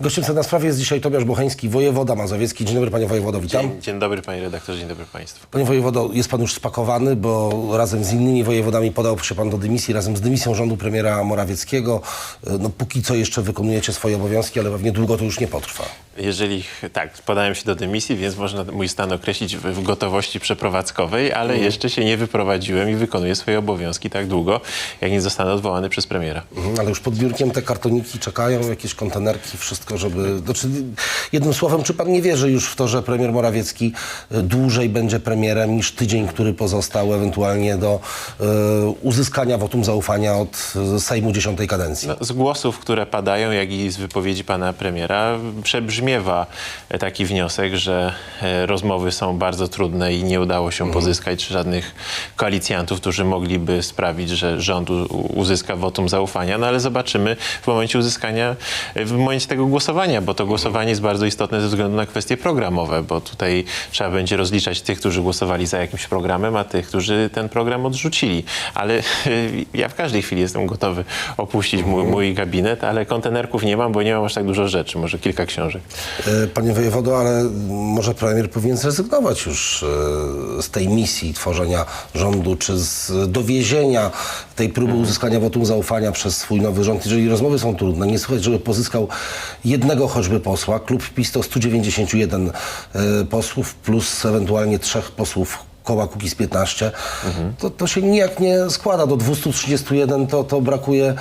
Gościem na sprawie jest dzisiaj Tobiasz Bocheński, wojewoda mazowiecki. Dzień dobry panie wojewodo, witam. Dzień, dzień dobry panie redaktorze, dzień dobry państwu. Panie wojewodo, jest pan już spakowany, bo razem z innymi wojewodami podał się pan do dymisji, razem z dymisją rządu premiera Morawieckiego. No póki co jeszcze wykonujecie swoje obowiązki, ale pewnie długo to już nie potrwa. Jeżeli, tak, podałem się do dymisji, więc można mój stan określić w, w gotowości przeprowadzkowej, ale jeszcze się nie wyprowadziłem i wykonuję swoje obowiązki tak długo, jak nie zostanę odwołany przez premiera. Mhm, Ale już pod biurkiem te kartoniki czekają, jakieś kontenerki, wszystko, żeby... Znaczy, jednym słowem, czy pan nie wierzy już w to, że premier Morawiecki e, dłużej będzie premierem niż tydzień, który pozostał ewentualnie do e, uzyskania wotum zaufania od e, Sejmu dziesiątej kadencji? No, z głosów, które padają, jak i z wypowiedzi pana premiera, przebrzmiewa taki wniosek, że rozmowy są bardzo trudne i nie udało się pozyskać żadnych koalicjantów, którzy mogliby sprawić, że rząd uzyska wotum zaufania. No ale zobaczymy w momencie uzyskania, w momencie tego głosowania, bo to głosowanie jest bardzo istotne ze względu na kwestie programowe, bo tutaj trzeba będzie rozliczać tych, którzy głosowali za jakimś programem, a tych, którzy ten program odrzucili. Ale ja w każdej chwili jestem gotowy opuścić mój, mój gabinet, ale kontenerków nie mam, bo nie mam aż tak dużo rzeczy, może kilka książek. E, Panie wojewodo, ale może premier powinien zrezygnować już e, z tej misji tworzenia rządu, czy z dowiezienia tej próby uzyskania wotum zaufania przez swój nowy rząd. Jeżeli rozmowy są trudne, nie słychać, żeby pozyskał jednego choćby posła. Klub PiS to 191 e, posłów plus ewentualnie trzech posłów koła Kukiz 15. To, to się nijak nie składa. Do 231 to, to brakuje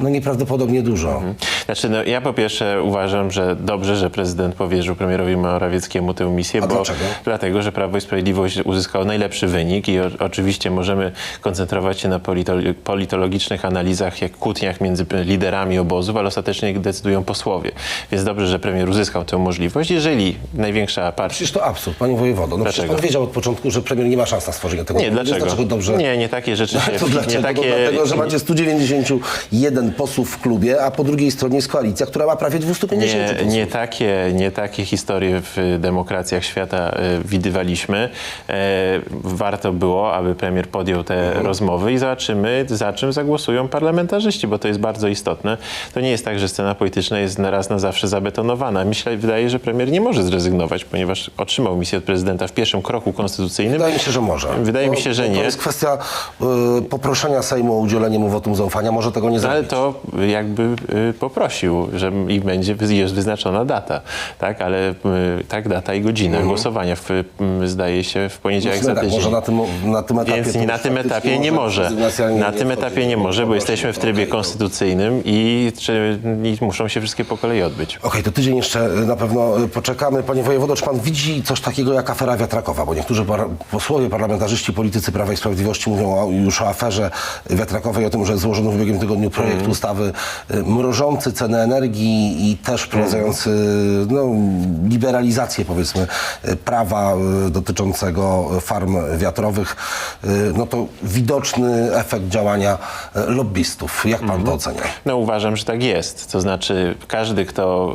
no, nieprawdopodobnie dużo. Znaczy, no, ja po pierwsze uważam, że dobrze, że prezydent powierzył premierowi Morawieckiemu tę misję, A bo dlaczego? dlatego, że Prawo i Sprawiedliwość uzyskało najlepszy wynik i o, oczywiście możemy koncentrować się na polito- politologicznych analizach, jak kłótniach między liderami obozów, ale ostatecznie decydują posłowie. Więc dobrze, że premier uzyskał tę możliwość. Jeżeli największa partia Przecież to absurd, panie wojewodo. No przecież Dlaczego? pan wiedział od początku, że premier nie ma szans na stworzenie tego Nie, dlaczego? Dlaczego dobrze... Nie, nie takie rzeczy się... To dlaczego? nie takie, dlatego, że macie 191 posłów w klubie, a po drugiej stronie jest koalicja, która ma prawie 250 Nie, posłów. nie, takie, nie takie historie w demokracjach świata e, widywaliśmy. E, warto było, aby premier podjął te Mhm. rozmowy i zobaczymy, za czym zagłosują parlamentarzyści, bo to jest bardzo istotne. To nie jest tak, że scena polityczna jest raz na zawsze zabetonowana. Myślę, wydaje, że premier nie może zrezygnować, ponieważ otrzymał misję od prezydenta w pierwszym kroku konstytucyjnym. Wydaje mi się, że może. Wydaje mi się, że nie. To jest kwestia y, poproszenia Sejmu o udzielenie mu wotum zaufania. Może tego nie No, zrobić. To jakby y, poprosił, że i będzie jest wyznaczona data, tak? Ale y, tak, data i godzina głosowania w, y, zdaje się w poniedziałek Musimy za tak, tydzień. może na tym, na tym etapie... Więc na tym etapie nie może. Na tym etapie nie może, bo jesteśmy w trybie to- konstytucyjnym i, czy, i muszą się wszystkie po kolei odbyć. Okej, to tydzień jeszcze y, na pewno poczekamy. Panie wojewodo, czy pan widzi coś takiego jak afera wiatrakowa? Bo niektórzy par posłowie, parlamentarzyści, politycy Prawa i Sprawiedliwości mówią o, już o aferze wiatrakowej, o tym, że złożono w ubiegłym tygodniu projekt Mhm. ustawy y, mrożący cenę energii i też wprowadzający no, liberalizację, powiedzmy, y, prawa y, dotyczącego farm wiatrowych. No to widoczny efekt działania lobbystów. Jak pan Mhm. to ocenia? No uważam, że tak jest. To znaczy każdy, kto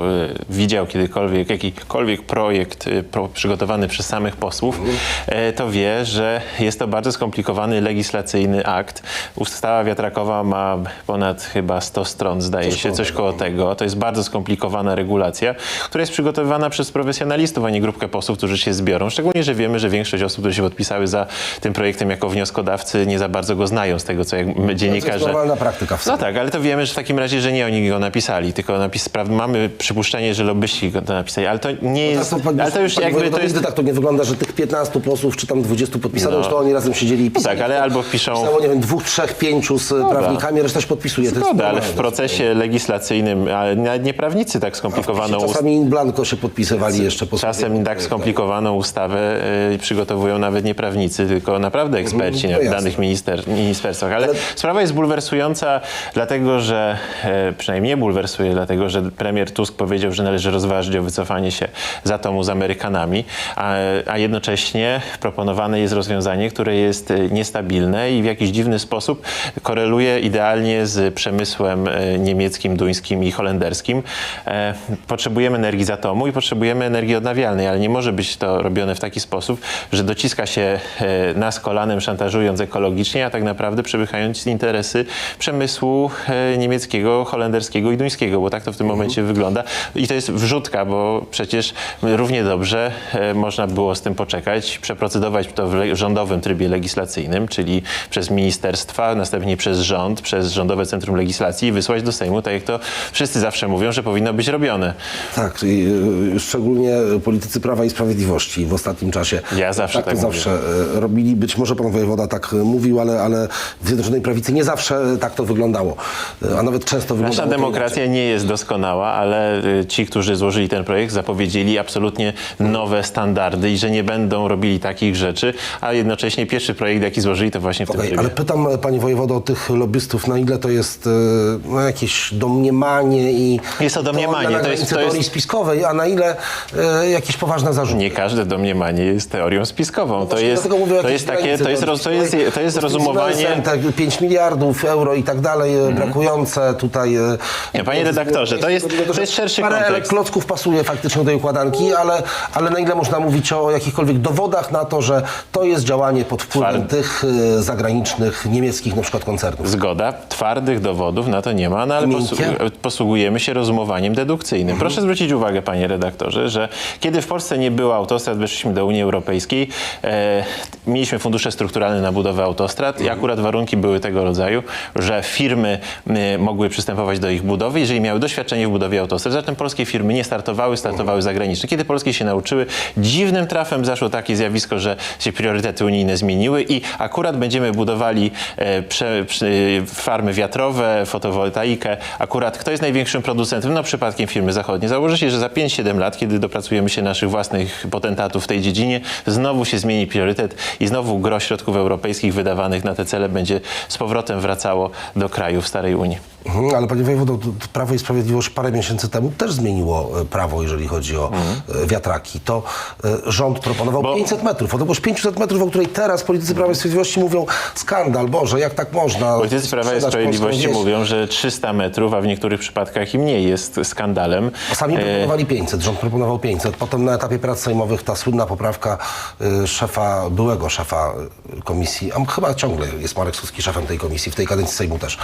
widział kiedykolwiek jakikolwiek projekt pro, przygotowany przez samych posłów, e, to wie, że jest to bardzo skomplikowany legislacyjny akt. Ustawa wiatrakowa ma ponad chyba 100 stron, zdaje się, koło coś tego. koło tego. To jest bardzo skomplikowana regulacja, która jest przygotowywana przez profesjonalistów, a nie grupkę posłów, którzy się zbiorą. Szczególnie, że wiemy, że większość osób, które się podpisały za tym projektem jako wnioskodawcy, nie za bardzo go znają z tego, co jak my To jest dziennikarze... normalna praktyka w No tak, ale to wiemy, że w takim razie, że nie oni go napisali, tylko napis, mamy przypuszczenie, że lobbyści go to napisali, ale to nie jest, Tak, to, ale to już jakby to jest... tak to nie wygląda, że tych 15 posłów czy tam 20 podpisanych, No. to oni razem siedzieli i No pisali. tak, ale albo piszą... Pisało, nie wiem, dwóch, trzech, pięciu z prawnikami, reszta się podpisuje. To jest Zgoda, ale w normalne. procesie legislacyjnym, ale nawet nie prawnicy tak skomplikowaną ustawę. Czasami in blanco się podpisywali jeszcze posłowie. Czasem tak skomplikowaną ustawę y, przygotowują nawet nie prawnicy, tylko naprawdę eksperci no w danych minister, ministerstwach. Ale, Ale- sprawa jest bulwersująca, dlatego że, e, przynajmniej mnie bulwersuje, dlatego że premier Tusk powiedział, że należy rozważyć o wycofanie się z atomu z Amerykanami, a, a jednocześnie proponowane jest rozwiązanie, które jest e, niestabilne i w jakiś dziwny sposób koreluje idealnie z przemysłem przemysłem e, niemieckim, duńskim i holenderskim. E, Potrzebujemy energii z atomu i potrzebujemy energii odnawialnej, ale nie może być to robione w taki sposób, że dociska się e, nas kolanem, szantażując ekologicznie, a tak naprawdę przepychając interesy przemysłu niemieckiego, holenderskiego i duńskiego, bo tak to w tym momencie wygląda. I to jest wrzutka, bo przecież równie dobrze można było z tym poczekać, przeprocedować to w rządowym trybie legislacyjnym, czyli przez ministerstwa, następnie przez rząd, przez Rządowe Centrum Legislacji i wysłać do Sejmu, tak jak to wszyscy zawsze mówią, że powinno być robione. Tak, y, szczególnie politycy Prawa i Sprawiedliwości w ostatnim czasie. Ja zawsze tak, to tak zawsze y, robili. Być może pan wojewoda tak y, mówił, ale, ale w Zjednoczonej Prawicy nie zawsze tak to wyglądało. A nawet często wyglądało Nasza demokracja nie jest doskonała, ale ci, którzy złożyli ten projekt, zapowiedzieli absolutnie nowe standardy i że nie będą robili takich rzeczy, a jednocześnie pierwszy projekt, jaki złożyli, to właśnie w tym Okej, trybie. ale pytam panie wojewodo o tych lobbystów, na ile to jest no, jakieś domniemanie i... Jest to domniemanie, na to jest- to jest- teorii spiskowej, a na ile e, jakieś poważne zarzuty. Nie każde domniemanie jest teorią spiskową. To Właśnie jest, mówię to jest takie, to jest, roz- to jest, to jest rozumowanie... Tak, 5 miliardów euro i tak dalej, e, brakujące tutaj... Nie, panie redaktorze, to jest- to jest szerszy Parę kontekst. klocków pasuje faktycznie do tej układanki, ale, ale na ile można mówić o jakichkolwiek dowodach na to, że to jest działanie pod wpływem tych zagranicznych, niemieckich na przykład koncernów? Zgoda, twardych dowodów na to nie ma, no ale posu- posługujemy się rozumowaniem dedukcyjnym. Proszę zwrócić uwagę, panie redaktorze, że kiedy w Polsce nie było autostrad, weszliśmy do Unii Europejskiej, e, mieliśmy fundusze strukturalne na budowę autostrad i akurat warunki były tego rodzaju, że firmy e, mogły przystępować do ich budowy, jeżeli miały doświadczenie w budowie autostrad. Zatem polskie firmy nie startowały, startowały zagraniczne. Kiedy polskie się nauczyły, dziwnym trafem zaszło takie zjawisko, że się priorytety unijne zmieniły i akurat będziemy budowali e, prze, prze, farmy wiatrowe, fotowoltaikę. Akurat kto jest największym producentem? No przypadkiem firmy zachodnie. Założę się, że za 5-7 lat, kiedy dopracujemy się naszych własnych potentatów w tej dziedzinie, znowu się zmieni priorytet i znowu gro środków europejskich wydawanych na te cele będzie z powrotem wracało do krajów starej Unii. Mhm, ale panie wojewodo, Prawo i Sprawiedliwość parę miesięcy temu też zmieniło e, prawo, jeżeli chodzi o e, wiatraki. To e, rząd proponował Bo- 500 metrów. Odległość 500 metrów, o której teraz politycy Prawa i Sprawiedliwości mówią skandal, Boże, jak tak można Politycy Prawa i Sprawiedliwości mówią, że 300 metrów, a w niektórych przypadkach i mniej jest skandalem. Sami proponowali 500, rząd proponował 500. Potem na etapie prac sejmowych ta słynna poprawka szefa, byłego szefa komisji, a chyba ciągle jest Marek Suski szefem tej komisji, w tej kadencji Sejmu też,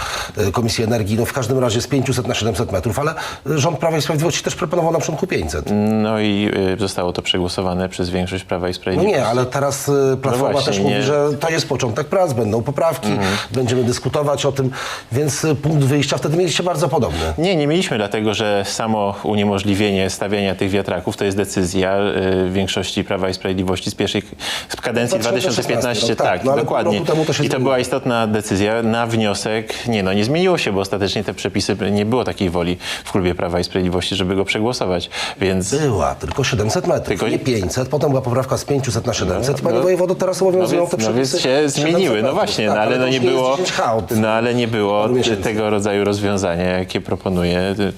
Komisji Energii, no w każdym razie z 500 na 700 metrów, ale rząd Prawa i Sprawiedliwości też proponował na początku 500. No i y, zostało to przegłosowane przez większość Prawa i No Sprawiedliwości. nie, ale teraz y, Platforma właśnie, też nie. mówi, że to jest początek prac, będą poprawki, będziemy dyskutować o tym, więc y, punkt wyjścia wtedy mieliście bardzo podobny. Nie, nie mieliśmy, dlatego że samo uniemożliwienie stawiania tych wiatraków to jest decyzja większości Prawa i Sprawiedliwości z pierwszej z kadencji 2016 2015. rok, tak, tak, no dokładnie. to I to była istotna decyzja na wniosek. Nie, no nie zmieniło się, bo ostatecznie te przepisy nie było takiej woli w klubie Prawa i Sprawiedliwości, żeby go przegłosować. Więc Była, tylko 700 metrów, Tylko- nie 500. Potem była poprawka z 500 na 700 i panie no. wojewodo teraz No obowiązują więc, te no przepisy. więc się 700 zmieniły, no właśnie, Tak, no ale no nie było, 10 hałd. no ale nie było tego rodzaju rozwiązania, jakie proponuje y, y,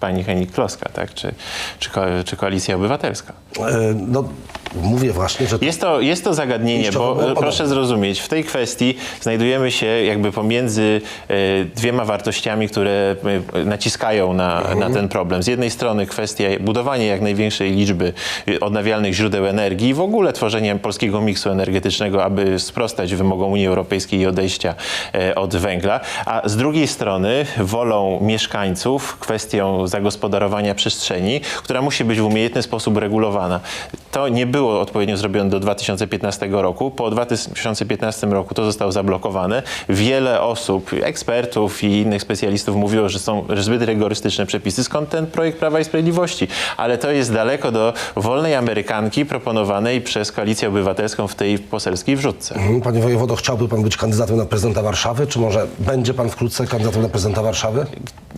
pani Henik Kloska, tak, czy, czy, ko, czy Koalicja Obywatelska. E, No, mówię właśnie, że Jest to, jest to zagadnienie, bo proszę zrozumieć, w tej kwestii znajdujemy się jakby pomiędzy e, dwiema wartościami, które e, naciskają na, Mhm. na ten problem. Z jednej strony kwestia budowania jak największej liczby odnawialnych źródeł energii i w ogóle tworzenia polskiego miksu energetycznego, aby sprostać wymogom Unii Europejskiej i odejścia od węgla, a z drugiej strony wolą mieszkańców kwestią zagospodarowania przestrzeni, która musi być w umiejętny sposób regulowana. To nie było odpowiednio zrobione do 2015 roku. Po 2015 roku to zostało zablokowane. Wiele osób, ekspertów i innych specjalistów mówiło, że są zbyt rygorystyczne przepisy. Skąd ten projekt Prawa i Sprawiedliwości? Ale to jest daleko do wolnej Amerykanki proponowanej przez Koalicję Obywatelską w tej poselskiej wrzutce. Mhm, Panie wojewodo, chciałby pan być kandydatem na prezydenta Warszawy, czy może będzie pan wkrótce kandydatem na prezydenta Warszawy?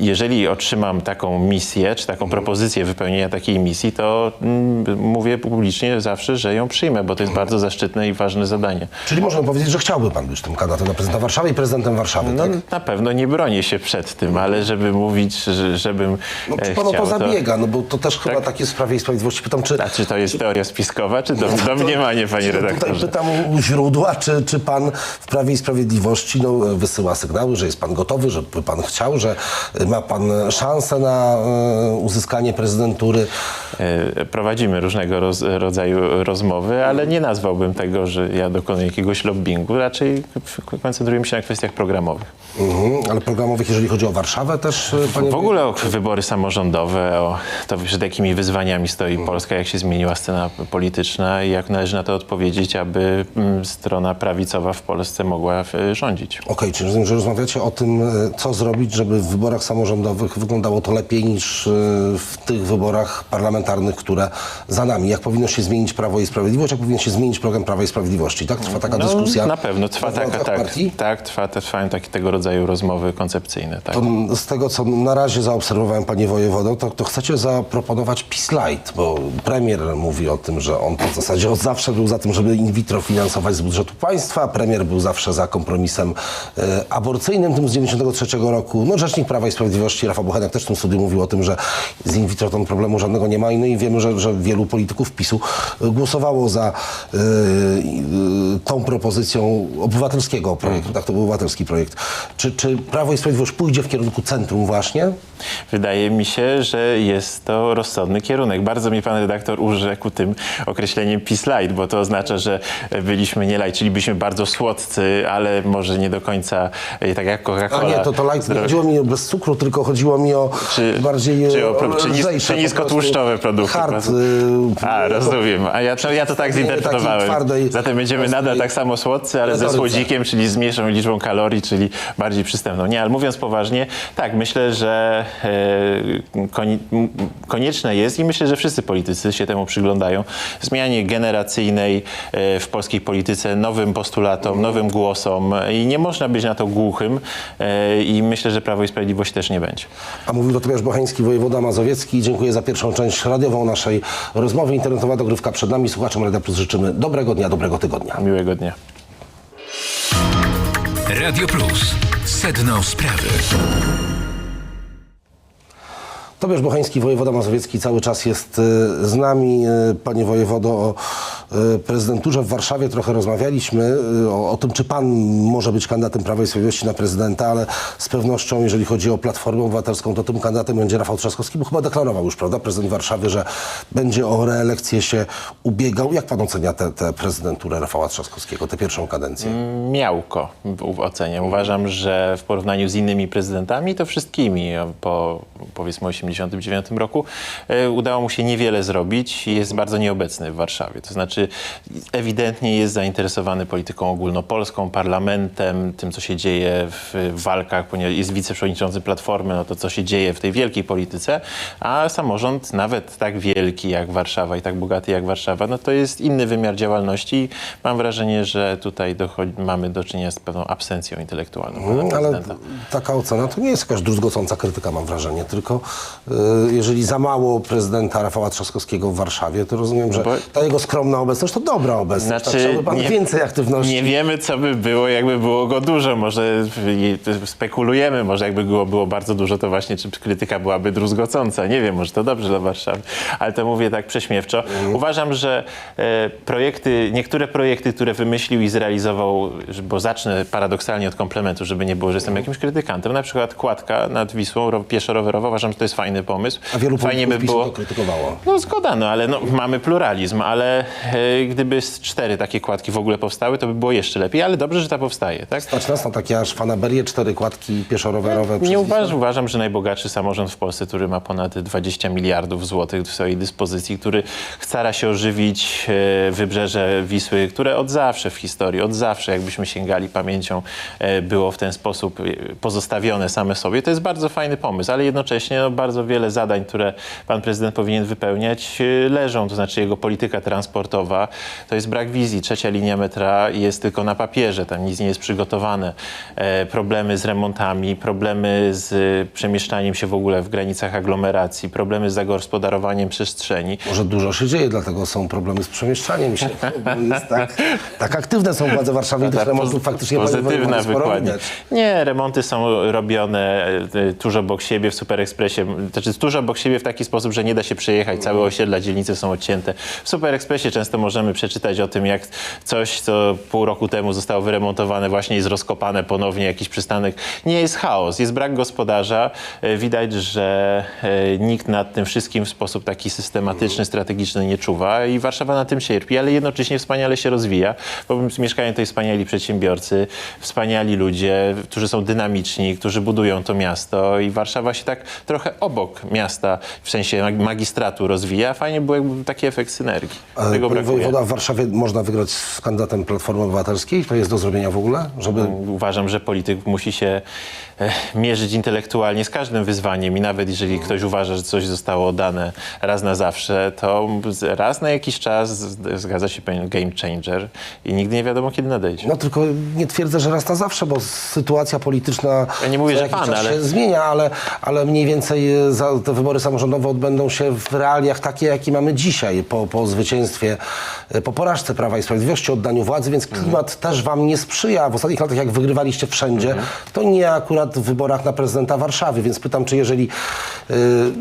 Jeżeli otrzymam taką misję, czy taką propozycję wypełnienia takiej misji, to mm, mówię publicznie zawsze, że ją przyjmę, bo to jest bardzo zaszczytne i ważne zadanie. Czyli można powiedzieć, że chciałby pan być tym kandydatem na prezydenta Warszawy i prezydentem Warszawy, No tak? na pewno nie bronię się przed tym, ale żeby mówić, że, żebym No, czy e, pan o to zabiega? No bo to też chyba Tak. tak jest w Prawie i Sprawiedliwości. Pytam, czy... A czy to jest teoria spiskowa, czy to domniemanie, panie Tutaj redaktorze? pytam u źródła, czy, czy pan w Prawie i Sprawiedliwości no, wysyła sygnały, że jest pan gotowy, że by pan chciał, że ma pan szansę na e, uzyskanie prezydentury. E, Prowadzimy różnego roz, rodzaju rozmowy, ale nie nazwałbym tego, że ja dokonuję jakiegoś lobbingu. Raczej koncentrujemy się na kwestiach programowych. Mhm, ale programowych, jeżeli chodzi o Warszawę też, e, panie... W ogóle o wybory samorządowe, o to, przed jakimi wyzwaniami stoi Polska, jak się zmieniła scena polityczna i jak należy na to odpowiedzieć, aby mm, strona prawicowa w Polsce mogła e, rządzić. Okej, czyli rozumiem, że rozmawiacie o tym, co zrobić, żeby w wyborach samorządowych wyglądało to lepiej niż w tych wyborach parlamentarnych, które za nami. Jak powinno się zmienić Prawo i Sprawiedliwość, jak powinien się zmienić program Prawa i Sprawiedliwości. Tak? Trwa taka dyskusja. No, na pewno trwa taka, tak, partii? tak trwa, trwają takie tego rodzaju rozmowy koncepcyjne. Tak. To z tego, co na razie zaobserwowałem, panie wojewodo, to, to chcecie zaproponować Peace Light, bo premier mówi o tym, że on w zasadzie od zawsze był za tym, żeby in vitro finansować z budżetu państwa. Premier był zawsze za kompromisem e, aborcyjnym, tym z 93 roku. No, rzecznik Prawa i Sprawiedliwości, Rafał Bochenek też w tym studiu mówił o tym, że z in vitro tam problemu żadnego nie ma. No i wiemy, że, że wielu polityków PiSu e, głosowało za e, e, tą propozycją obywatelskiego projektu. Tak, to był obywatelski projekt. Czy, czy Prawo i Sprawiedliwość pójdzie w kierunku centrum właśnie? Wydaje mi się, że jest to rozsądny kierunek. Bardzo mi pan redaktor urzekł tym określeniem peace light, bo to oznacza, że byliśmy nie light, czyli byliśmy bardzo słodcy, ale może nie do końca tak jak A Coca-Cola. nie, to, to light, nie chodziło mi o bez cukru, tylko chodziło mi o Czy- bardziej czy o czy lżejsze czy niskotłuszczowe prostu produkty, Hard, y, A, rozumiem. A ja to, ja to tak zinterpretowałem. twardej, Zatem będziemy nadal tak samo słodcy, ale ze słodzikiem, czyli z mniejszą liczbą kalorii, czyli bardziej przystępną. Nie, ale mówiąc poważnie, tak, myślę, że e, konieczne jest i myślę, że wszyscy politycy się temu przyglądają, zmianie generacyjnej e, w polskiej polityce, nowym postulatom, nowym głosom i nie można być na to głuchym e, i myślę, że Prawo i Sprawiedliwość też nie będzie. A mówił to Tobiasz Bochański, wojewoda mazowiecki. Dziękuję za pierwszą część radiową naszej rozmowy. Internetowa dogrywka przed nami. Słuchaczom Radia Plus życzymy dobrego dnia, dobrego tygodnia. Miłego dnia. Radio Plus. Sedno sprawy. Tobiasz Bochański, wojewoda mazowiecki, cały czas jest e, z nami. E, Panie wojewodo, o prezydenturze w Warszawie trochę rozmawialiśmy, e, o, o tym, czy pan może być kandydatem Prawa i Sprawiedliwości na prezydenta, ale z pewnością, jeżeli chodzi o Platformę Obywatelską, to tym kandydatem będzie Rafał Trzaskowski, bo chyba deklarował już, prawda, prezydent Warszawy, że będzie o reelekcję się ubiegał. Jak pan ocenia tę prezydenturę Rafała Trzaskowskiego, tę pierwszą kadencję? miałko w ocenie. Uważam, że w porównaniu z innymi prezydentami, to wszystkimi po powiedzmy 89 roku, e, udało mu się niewiele zrobić i jest bardzo nieobecny w Warszawie. To znaczy ewidentnie jest zainteresowany polityką ogólnopolską, parlamentem, tym co się dzieje w walkach, ponieważ jest wiceprzewodniczącym Platformy, no to co się dzieje w tej wielkiej polityce, a samorząd nawet tak wielki jak Warszawa i tak bogaty jak Warszawa, no to jest inny wymiar działalności. Mam wrażenie, że tutaj dochodzi, mamy do czynienia z pewną absencją intelektualną Mm, Ale taka ocena to nie jest jakaś druzgocąca krytyka, mam wrażenie, tylko y, jeżeli za mało prezydenta Rafała Trzaskowskiego w Warszawie, to rozumiem, że Bo- ta jego skromna obecność to dobra obecność. tak? Chciałby pan więcej aktywności. Nie wiemy, co by było, jakby było go dużo. Może spekulujemy, może jakby było, było bardzo dużo, to właśnie czy krytyka byłaby druzgocąca. Nie wiem, może to dobrze dla Warszawy, ale to mówię tak prześmiewczo. Mhm. Uważam, że e, projekty, niektóre projekty, które wymyślił i zrealizował, bo zacznę paradoksalnie od komplementu, żeby nie było, że jestem jakimś krytykantem, na przykład kładka nad Wisłą ro- pieszo-rowerowa, uważam, że to jest fajny pomysł. A wielu Fajnie by było. to krytykowało. No zgoda, no ale no, mamy pluralizm, ale e, gdyby z cztery takie kładki w ogóle powstały, to by było jeszcze lepiej, ale dobrze, że ta powstaje, tak? Stać nas na takie aż fanaberię, cztery kładki pieszo-rowerowe. Nie uważam, uważam, że najbogatszy samorząd w Polsce, który ma ponad 20 miliardów złotych w swojej dyspozycji, który stara się ożywić e, wybrzeże Wisły, które od zawsze w historii, od zawsze, jakbyśmy sięgali pamięcią, e, było w ten sposób e, pozostawione same sobie. To jest bardzo fajny pomysł, ale jednocześnie no, bardzo wiele zadań, które pan prezydent powinien wypełniać, e, leżą, to znaczy jego polityka transportowa, to jest brak wizji. Trzecia linia metra jest tylko na papierze, tam nic nie jest przygotowane. E, problemy z remontami, problemy z e, przemieszczaniem się w ogóle w granicach aglomeracji, problemy z zagospodarowaniem przestrzeni. Może dużo się dzieje, dlatego są problemy z przemieszczaniem się. Bo jest tak, tak aktywne są władze Warszawy i tych remontów faktycznie Pozytywna wykładnia. Nie, remonty są robione e, tuż obok siebie w Super Expressie. Znaczy tuż obok siebie w taki sposób, że nie da się przejechać. Całe osiedla, dzielnice są odcięte. W Super Expressie często możemy przeczytać o tym, jak coś, co pół roku temu zostało wyremontowane, właśnie jest rozkopane ponownie, jakiś przystanek. Nie jest chaos, jest brak gospodarza. E, Widać, że e, nikt nad tym wszystkim w sposób taki systematyczny, strategiczny nie czuwa i Warszawa na tym cierpi, ale jednocześnie wspaniale się rozwija, bo mieszkają tutaj wspaniali przedsiębiorcy, wspaniali ludzie, którzy są dynamiczni, którzy budują to miasto i Warszawa się tak trochę obok miasta, w sensie mag- magistratu rozwija. Fajnie było jakby taki efekt synergii. Tego brakuje. wojewoda, w Warszawie można wygrać z kandydatem Platformy Obywatelskiej? To jest do zrobienia w ogóle? Żeby... Uważam, że polityk musi się mierzyć intelektualnie z każdym wyzwaniem i nawet jeżeli ktoś uważa, że coś zostało dane raz na zawsze, to raz na jakiś czas zgadza się pewien game changer i nigdy nie wiadomo, kiedy nadejdzie. No tylko nie twierdzę, że raz na zawsze, bo sytuacja polityczna Ja nie mówię, że jakiś pan, czas ale- się zmienia, ale, ale mniej więcej e, za, te wybory samorządowe odbędą się w realiach takie, jakie mamy dzisiaj, po, po zwycięstwie, e, po porażce Prawa i Sprawiedliwości, oddaniu władzy, więc klimat też wam nie sprzyja. W ostatnich latach, jak wygrywaliście wszędzie, to nie akurat w wyborach na prezydenta Warszawy, więc pytam, czy jeżeli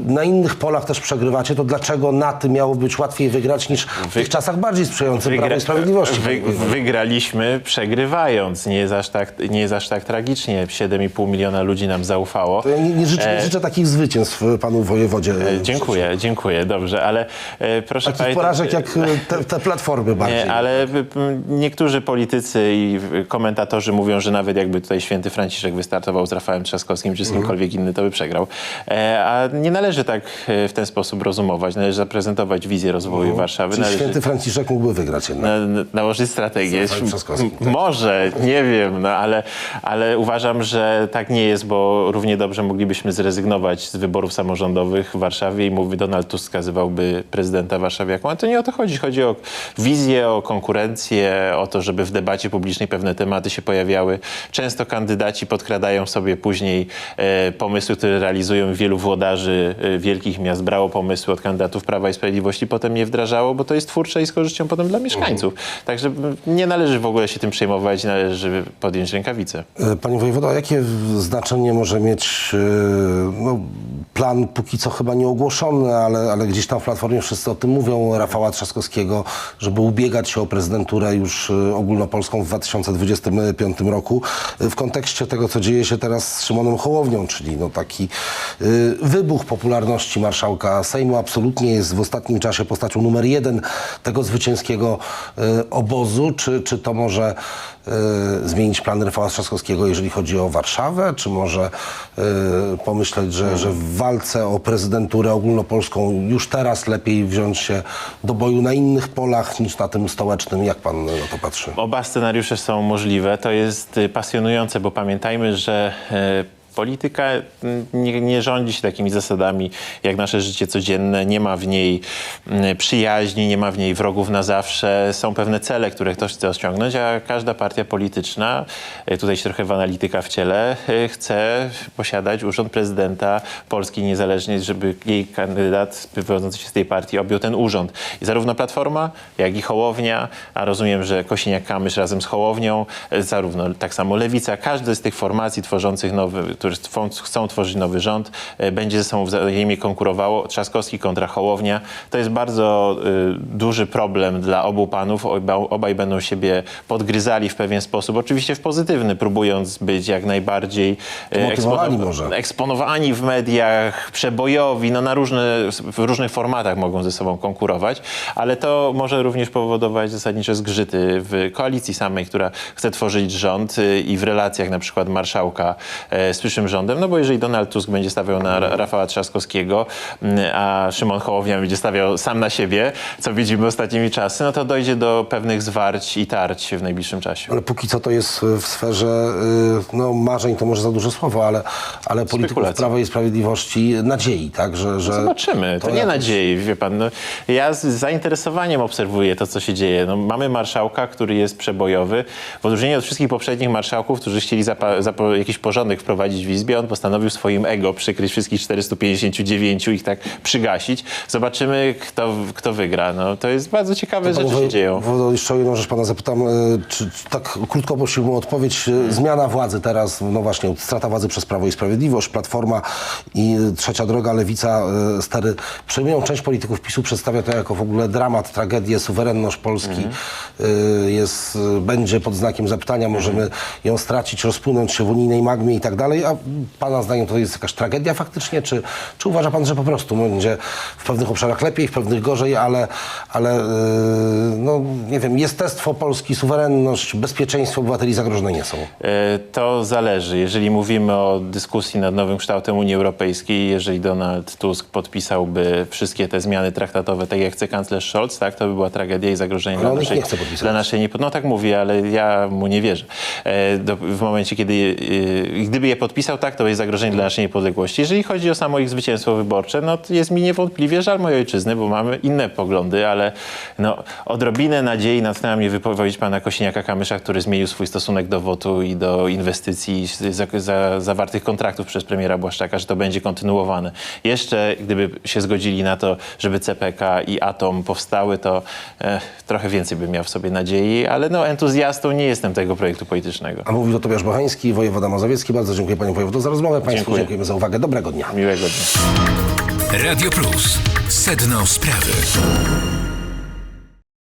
na innych polach też przegrywacie, to dlaczego na tym miało być łatwiej wygrać niż w tych czasach bardziej sprzyjającym Prawu i Sprawiedliwości? wy, wygraliśmy przegrywając. Nie jest, aż tak, nie jest aż tak tragicznie. 7,5 miliona ludzi nam zaufało. Ja nie, nie, życzę, nie życzę takich zwycięstw e, panu wojewodzie. E, Dziękuję, dziękuję, dobrze, ale e, proszę Takich pamiętać- porażek jak e, te, te platformy bardziej. Nie, ale y, y, niektórzy politycy i y, komentatorzy mówią, że nawet jakby tutaj święty Franciszek wystartował z Rafałem Trzaskowskim czy z Mhm. kimkolwiek inny, to by przegrał. E, a nie należy tak e, w ten sposób rozumować. Należy zaprezentować wizję rozwoju Warszawy. Czyli Należy święty Franciszek mógłby wygrać jednak. na, na- nałożyć strategię. Tak. Może, nie wiem, no, ale, ale uważam, że tak nie jest, bo równie dobrze moglibyśmy zrezygnować z wyborów samorządowych w Warszawie i mówi Donald Tusk skazywałby prezydenta warszawiaką. A to nie o to chodzi. Chodzi o wizję, o konkurencję, o to, żeby w debacie publicznej pewne tematy się pojawiały. Często kandydaci podkradają sobie później e, pomysły, które realizują wielu włodarzy e, wielkich miast. Brało pomysły od kandydatów Prawa i Sprawiedliwości, potem nie wdrażało, bo to jest twórcze i z korzyścią potem dla mieszkańców. Także m, nie należy w ogóle się tym przejmować, należy podjąć rękawice. E, Panie wojewodo, a jakie znaczenie może mieć e, no, plan póki co chyba nieogłoszony, ale, ale gdzieś tam w Platformie wszyscy o tym mówią, Rafała Trzaskowskiego, żeby ubiegać się o prezydenturę już e, ogólnopolską w 2025 roku w kontekście tego, co dzieje się teraz z Szymonem Hołownią, czyli no taki e, wybuch popularności marszałka Sejmu absolutnie jest w ostatnim czasie postacią numer jeden tego zwycięskiego e, obozu. Czy, czy to może e, zmienić plany Rafała Trzaskowskiego, jeżeli chodzi o Warszawę? Czy może e, pomyśleć, że, że w walce o prezydenturę ogólnopolską już teraz lepiej wziąć się do boju na innych polach niż na tym stołecznym? Jak pan na to patrzy? Oba scenariusze są możliwe. To jest y, pasjonujące, bo pamiętajmy, że e, polityka nie, nie rządzi się takimi zasadami jak nasze życie codzienne. Nie ma w niej mm, przyjaźni, nie ma w niej wrogów na zawsze. Są pewne cele, które ktoś chce osiągnąć, a każda partia polityczna, e, tutaj się trochę w analityka wcielę, e, chce posiadać urząd prezydenta Polski niezależnie, żeby jej kandydat wywodzący się z tej partii objął ten urząd. I zarówno Platforma, jak i Hołownia, a rozumiem, że Kosiniak-Kamysz razem z Hołownią, e, zarówno tak samo Lewica, każdy z tych formacji tworzących nowy, które chcą tworzyć nowy rząd, e, będzie ze sobą wzajemnie konkurowało. Trzaskowski kontra Hołownia. To jest bardzo y, duży problem dla obu panów. Oba, obaj będą siebie podgryzali w pewien sposób, oczywiście w pozytywny, próbując być jak najbardziej e, Motywowani eksponowa- może. eksponowani w mediach, przebojowi, no na różne, w różnych formatach mogą ze sobą konkurować, ale to może również powodować zasadnicze zgrzyty w koalicji samej, która chce tworzyć rząd y, i w relacjach na przykład marszałka e, z przyszłym rządem, no bo jeżeli Donald Tusk będzie stawiał na Ra- Rafała Trzaskowskiego, mm, a Szymon Hołownia będzie stawiał sam na siebie, co widzimy ostatnimi czasy, no to dojdzie do pewnych zwarć i tarć w najbliższym czasie. Ale póki co to jest w sferze y, no, marzeń, to może za duże słowo, ale, ale polityków. Prawa i Sprawiedliwości nadziei, tak? Że, że Zobaczymy. To, nie jakoś- nadziei, wie pan. No, ja z zainteresowaniem obserwuję to, co się dzieje. No, mamy marszałka, który jest przebojowy. W odróżnieniu od wszystkich poprzednich marszałków, którzy chcieli jakiś porządek wprowadzić w Izbie, on postanowił swoim ego przykryć wszystkich 459, ich tak przygasić. Zobaczymy, kto, kto wygra. No, to jest bardzo ciekawe rzeczy się dzieją. Jeszcze o jedną rzecz pana zapytam, y, czy, tak krótko prosiłbym o odpowiedź. y, Zmiana władzy teraz, no właśnie, strata władzy przez Prawo i Sprawiedliwość, Platforma i Trzecia Droga, Lewica, y, Stery przejmują część polityków PiSu, przedstawia to jako w ogóle dramat, tragedię, suwerenność Polski jest, będzie pod znakiem zapytania, możemy ją stracić, rozpłynąć się w unijnej magmie i tak dalej, a pana zdaniem to jest jakaś tragedia faktycznie, czy, czy uważa pan, że po prostu będzie w pewnych obszarach lepiej, w pewnych gorzej, ale, ale yy, no nie wiem, jestestwo Polski, suwerenność, bezpieczeństwo obywateli zagrożone nie są. E, To zależy. Jeżeli mówimy o dyskusji nad nowym kształtem Unii Europejskiej, jeżeli Donald Tusk podpisałby wszystkie te zmiany traktatowe, tak jak chce kanclerz Scholz, tak, to by była tragedia i zagrożenie dla naszej, dla naszej niepod- No tak mówię, ale ja mu nie wierzę. E, w momencie, kiedy e, gdyby je podpisał, tak, to jest zagrożenie dla naszej niepodległości. Jeżeli chodzi o samo ich zwycięstwo wyborcze, no to jest mi niewątpliwie żal mojej ojczyzny, bo mamy inne poglądy, ale no, odrobinę nadziei natknęła mnie wypowiedź pana Kosiniaka-Kamysza, który zmienił swój stosunek do wotu i do inwestycji za, za, zawartych kontraktów przez premiera Błaszczaka, że to będzie kontynuowane. Jeszcze gdyby się zgodzili na to, żeby CPK i Atom powstały, to e, trochę więcej bym miał w sobie nadziei, ale no entuzjastą nie jestem tego projektu politycznego. A mówił to Tobiasz Bochański, wojewoda mazowiecki. Bardzo dziękuję panie wojewodo za rozmowę. Państwu Dziękuję. dziękujemy za uwagę. Dobrego dnia. Miłego dnia. Radio Plus. Sedno sprawy.